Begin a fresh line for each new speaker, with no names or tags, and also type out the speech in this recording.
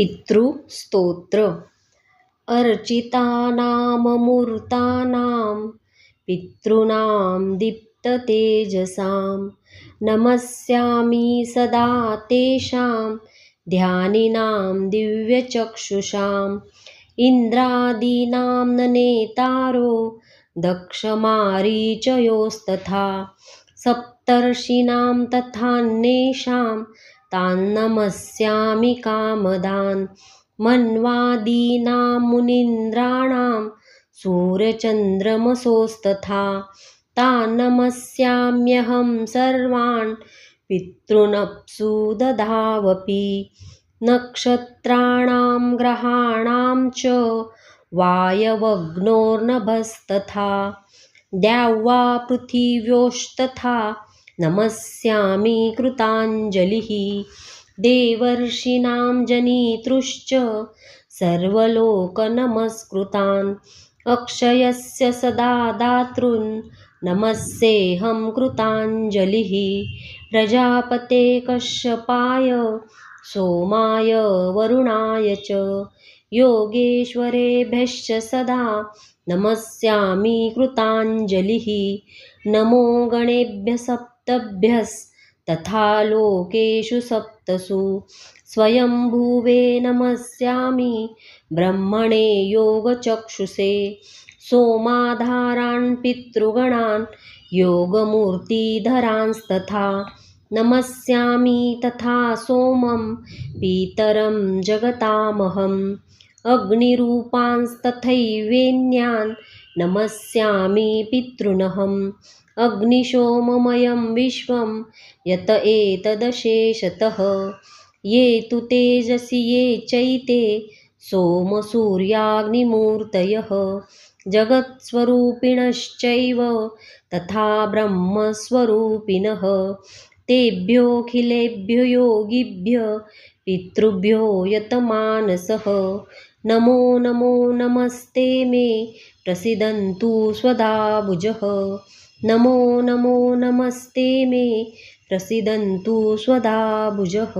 पितृस्तोत्र. अर्चितानाममूर्तानां पितॄणां दीप्ततेजसां नमस्यामि सदा तेषां ध्यानिनां दिव्यचक्षुषाम् इन्द्रादीनां न नेतारो दक्षमारीचयोस्तथा सप्तर्षीणां तथान्येषां तान्नमस्यामि कामदान् मन्वादीनां मुनीन्द्राणां सूर्यचन्द्रमसोस्तथा तान्नमस्याम्यहं सर्वान् पितॄनप्सु दधावपि नक्षत्राणां ग्रहाणां च वायवग्नोर्नभस्तथा द्यावा पृथिव्योस्तथा नमस्यामि कृताञ्जलिः। देवर्षीणां जनीतृश्च सर्वलोकनमस्कृतान्। अक्षयस्य सदा दातॄन् नमस्येऽहं कृताञ्जलिः। प्रजापते कश्यपाय सोमाय वरुणाय च। योगेश्वरेभ्यश्च सदा नमस्यामि कृताञ्जलिः। नमो गणेभ्यः सप्तभ्यस्तथा लोकेषु सप्तसु। स्वयंभुवे नमस्यामि ब्रह्मणे योगचक्षुषे। सोमाधारान् पितृगणान् योगमूर्तिधरांस्तथा। नमस्यामि तथा सोमं पितरं जगतामहम्। अग्निरूपांस्तथैवेन्यान् नमस्यामि पितॄनहम्। अग्निशोममयं विश्वं यत एतदशेषतः ये तु तेजसि ये चैते सोमसूर्याग्निमूर्तयः। जगत्स्वरूपिणश्चैव तथा ब्रह्मस्वरूपिणः तेभ्योऽखिलेभ्यो योगिभ्य पितृभ्यो यतमानसः। नमो नमो नमस्ते मे रसिदन्तु स्वदा भुजः। नमो नमो नमस्ते मे प्रसीदन्तु स्वदाभुजः